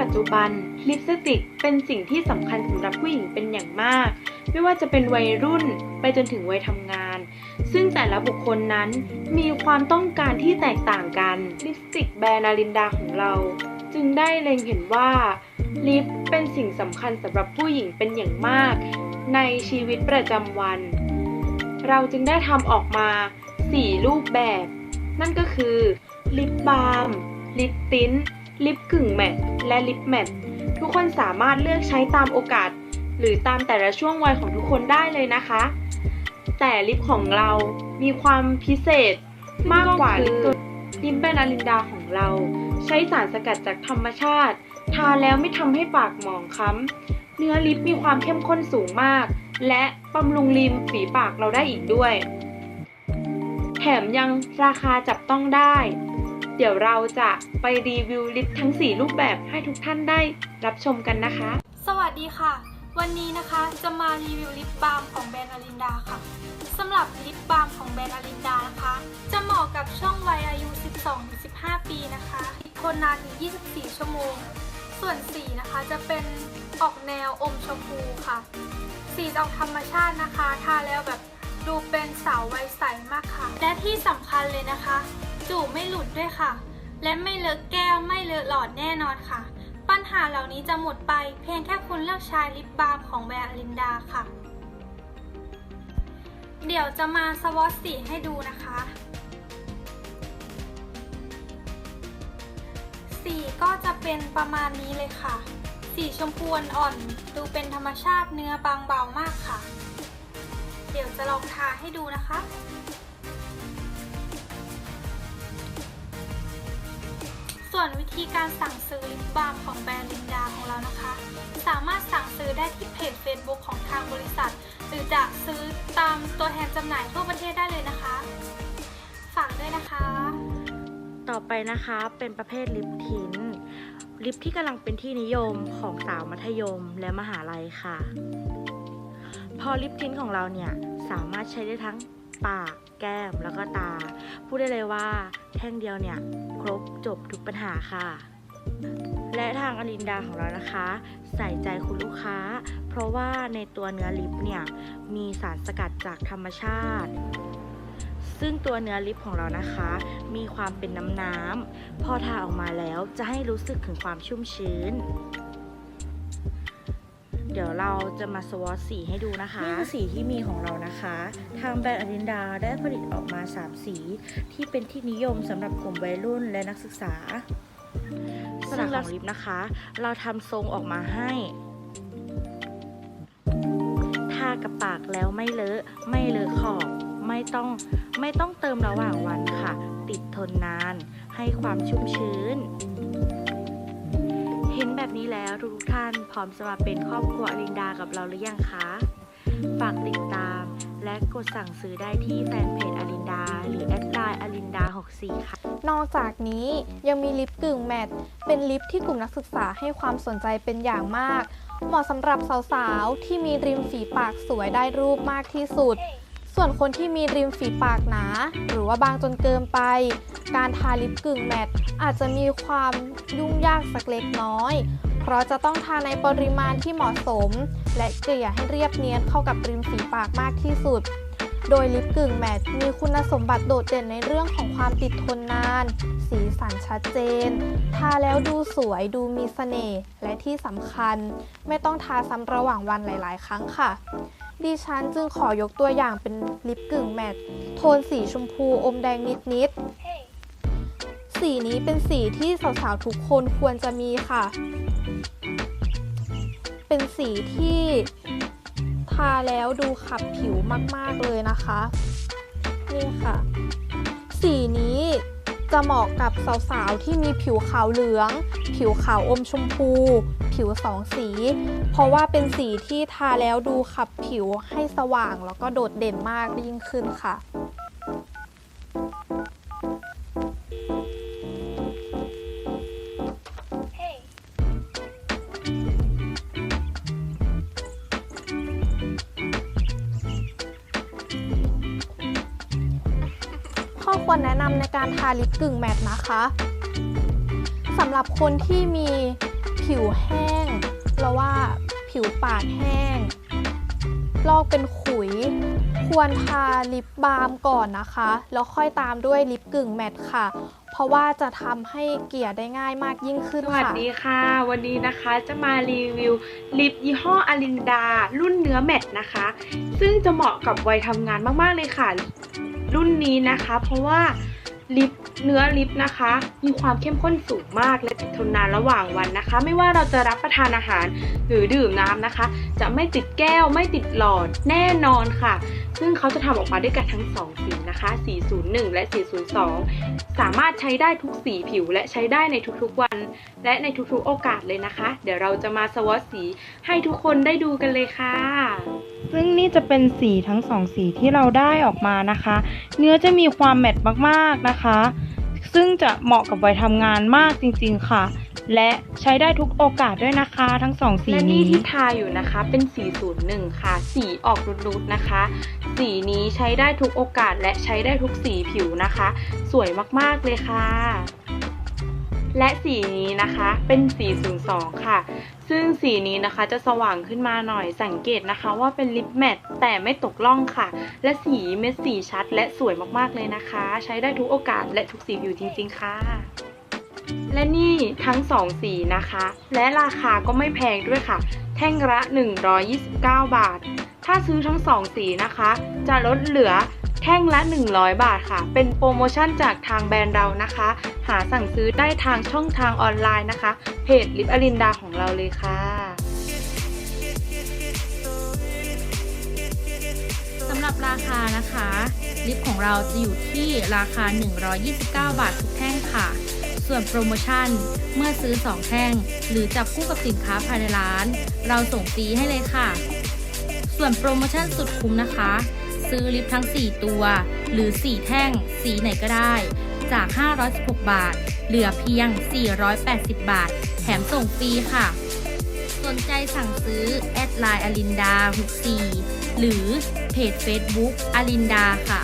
ปัจจุบัน ลิปสติกเป็นสิ่งที่สำคัญสำหรับผู้หญิงเป็นอย่างมาก ไม่ว่าจะเป็นวัยรุ่นไปจนถึงวัยทำงาน ซึ่งแต่ละบุคคลนั้นมีความต้องการที่แตกต่างกัน ลิปสติกแบรนด์นารินดาของเรา จึงได้เล็งเห็นว่า ลิปเป็นสิ่งสำคัญสำหรับผู้หญิงเป็นอย่างมาก ในชีวิตประจำวัน เราจึงได้ทำออกมา 4 รูปแบบ นั่นก็คือ ลิปบาล์มลิปติ้น ลิปกึ่งแมตต์และลิปแมตต์ทุกคนสามารถเลือกใช้ตามโอกาส หรือตามแต่ละช่วงวัยของทุกคนได้เลยนะคะ แต่ลิปของเรามีความพิเศษมากกว่าลิปตัวลิปแบรนด์อลินดาของเรา ใช้สารสกัดจากธรรมชาติ ทาแล้วไม่ทำให้ปากหมองคล้ำเนื้อลิปมีความเข้มข้นสูงมาก และบำรุงริมฝีปากเราได้อีกด้วย แถมยังราคาจับต้องได้ เดี๋ยวเราจะไปรีวิวลิปทั้ง 4 รูปแบบให้ทุกท่านได้รับชมกันนะคะ สวัสดีค่ะ วันนี้นะคะจะมารีวิวลิปบาล์มของแบรนด์อลินดาค่ะสำหรับลิปบาล์มของแบรนด์อลินดานะคะ จะเหมาะกับช่วงวัยอายุ 12-15 ปีนะคะทนนานถึง 24 ชั่วโมง ส่วนสีนะคะจะเป็นออกแนวอมชมพูค่ะ สีออกธรรมชาตินะคะ ทาแล้วแบบดูเป็นสาววัยใสมากค่ะ และที่สำคัญเลยนะคะ จูบไม่หลุดด้วยค่ะ และไม่เลอะแก้วไม่เลอะหลอดแน่นอนค่ะ ปัญหาเหล่านี้จะหมดไปเพียงแค่คุณเลือกใช้ลิปบาล์มของแบรนด์ลินดาค่ะ เดี๋ยวจะมาสวอตสีให้ดูนะคะ สีก็จะเป็นประมาณนี้เลยค่ะ สีชมพูอ่อนดูเป็นธรรมชาติเนื้อบางเบามากค่ะ เดี๋ยวจะลองทาให้ดูนะคะ ส่วนวิธีการสั่งซื้อลิปบาล์มของแบรนด์ลินดาของเรานะคะ สามารถสั่งซื้อได้ที่เพจ Facebook ของทางบริษัท หรือจะซื้อตามตัวแทนจำหน่ายทั่วประเทศได้เลยนะคะ ฝากด้วยนะคะ ต่อไปนะคะเป็นประเภทลิปทินลิปที่กำลังเป็นที่นิยมของสาวมัธยมและมหาลัยค่ะ พอลิปทินของเราเนี่ยสามารถใช้ได้ทั้ง ปาก แก้มแล้วก็ตา พูดได้เลยว่าแท่งเดียวเนี่ย ครบจบทุกปัญหาค่ะ และทางอลินดาของเรานะคะ ใส่ใจคุณลูกค้า เพราะว่าในตัวเนื้อลิปเนี่ย มีสารสกัดจากธรรมชาติซึ่งตัวเนื้อลิปของเรานะคะ มีความเป็นน้ำน้ำๆพอทาออกมาแล้วจะให้รู้สึกถึงความชุ่มชื้น ดี๋ยวเราจะมาสวอตสีให้ดูนะคะนี่คือสีที่มีของเรานะคะ ทางแบรนด์อลินดาได้ผลิตออกมา 3 สี ที่เป็นที่นิยมสำหรับกลุ่มวัยรุ่นและนักศึกษาสลักของลิปนะคะ เราทำทรงออกมาให้ทากับปากแล้วไม่เลอะไม่เลอะขอบไม่ต้องไม่ต้องเติมระหว่างวันค่ะ ติดทนนาน ให้ความชุ่มชื้น เห็นแบบนี้แล้วทุกท่านพร้อมจะมาเป็นครอบครัวอลินดากับเราหรือยังคะ ฝากติดตาม และกดสั่งซื้อได้ที่แฟนเพจอลินดา หรือแอดไลน์อลินดา 64 ค่ะ นอกจากนี้ยังมีลิปกึ่งแมตต์เป็นลิปที่กลุ่มนักศึกษาให้ความสนใจเป็นอย่างมาก เหมาะสำหรับสาวๆ ที่มีริมฝีปากสวยได้รูปมากที่สุด ส่วนคนที่มีริมฝีปากหนา หรือว่าบางจนเกินไป การทาลิปกึ่งแมตต์อาจจะมีความยุ่งยากสักเล็กน้อย เพราะจะต้องทาในปริมาณที่เหมาะสม และเกลี่ยให้เรียบเนียนเข้ากับริมฝีปากมากที่สุด โดยลิปกึ่งแมตต์มีคุณสมบัติโดดเด่นในเรื่องของความติดทนนาน สีสันชัดเจน ทาแล้วดูสวยดูมีเสน่ห์และที่สำคัญ ไม่ต้องทาซ้ำระหว่างวันหลาย ๆ ครั้งค่ะ ดิฉันจึงขอยกตัวอย่างเป็นลิปกึ่งแมตต์โทนสีชมพูอมแดงนิดๆ สีนี้เป็นสีที่สาวๆ ทุกคนควรจะมีค่ะ เป็นสีที่ทาแล้วดูขับผิวมากๆเลยนะคะ นี่ค่ะ สีนี้ จะเหมาะกับสาวๆ ที่มีผิวขาวเหลือง ผิวขาวอมชมพู ผิวสองสี เพราะว่าเป็นสีที่ทาแล้วดูขับผิวให้สว่างแล้วก็โดดเด่นมากยิ่งขึ้นค่ะ ข้อควรแนะนำในการทาลิปกึ่งแมตต์นะคะสำหรับคนที่มีผิวแห้งแล้วว่าผิวปากแห้ง ลอกเป็นขุย ควรทาลิปบาล์มก่อนนะคะ แล้วค่อยตามด้วยลิปกึ่งแมตต์ค่ะ เพราะว่าจะทำให้เกลี่ยได้ง่ายมากยิ่งขึ้นค่ะ สวัสดีค่ะ วันนี้นะคะจะมารีวิวลิปยี่ห้ออลินดา รุ่นเนื้อแมตต์นะคะ ซึ่งจะเหมาะกับวัยทำงานมากๆเลยค่ะ รุ่นนี้นะคะ เพราะว่าลิปเนื้อลิปนะคะ มีความเข้มข้นสูงมากและติดทนนานระหว่างวันนะคะ ไม่ว่าเราจะรับประทานอาหารหรือดื่มน้ำนะคะ จะไม่ติดแก้วไม่ติดหลอดแน่นอนค่ะ ซึ่งเขาจะทำออกมาด้วยกันทั้ง 2 สีนะคะ 401 และ 402 สามารถใช้ได้ทุกสีผิวและใช้ได้ในทุกๆวัน และในทุกๆโอกาสเลยนะคะ เดี๋ยวเราจะมาสวอตสีให้ทุกคนได้ดูกันเลยค่ะ ซึ่งนี่จะเป็นสีทั้งสองสีที่เราได้ออกมานะคะ เนื้อจะมีความแมตต์มากๆนะคะ ซึ่งจะเหมาะกับวัยทำงานมากจริงๆค่ะ และใช้ได้ทุกโอกาสด้วยนะคะ ทั้งสองสีและนี่นี้ที่ทาอยู่นะคะเป็น 401 ค่ะ สีออกรุดๆนะคะ สีนี้ใช้ได้ทุกโอกาสและใช้ได้ทุกสีผิวนะคะ สวยมากๆเลยค่ะ และสีนี้นะคะเป็น402 ค่ะ ซึ่งสีนี้นะคะจะสว่างขึ้นมาหน่อยสังเกตนะคะว่าเป็นลิปแมตแต่ไม่ตกล่องค่ะ และสีเม็ดสีชัดและสวยมากๆเลยนะคะ ใช้ได้ทุกโอกาสและทุกสีผิวจริง ๆ ค่ะและนี่ทั้ง 2 สีนะคะ และราคาก็ไม่แพงด้วยค่ะ แท่งละ 129 บาท ถ้าซื้อทั้ง 2 สีนะคะ จะลดเหลือ แท่งละ 100 บาทค่ะ เป็นโปรโมชั่นจากทางแบรนด์เรานะคะ หาสั่งซื้อได้ทางช่องทางออนไลน์นะคะ เพจลิปอลินดาของเราเลยค่ะสำหรับราคานะคะ ลิปของเราจะอยู่ที่ราคา 129 บาททุกแท่งค่ะ ส่วนโปรโมชั่นเมื่อซื้อ 2 แท่ง หรือจับคู่กับสินค้าภายในร้าน เราส่งฟรีให้เลยค่ะ ส่วนโปรโมชั่นสุดคุ้มนะคะ ซื้อลิฟทั้ง 4 ตัว หรือ 4 แท่ง สีไหนก็ได้ จาก 516 บาท เหลือเพียง 480 บาท แถมส่งฟรีค่ะ สนใจสั่งซื้อ แอดไลน์อลินดา 64 หรือเพจ Facebook อลินดาค่ะ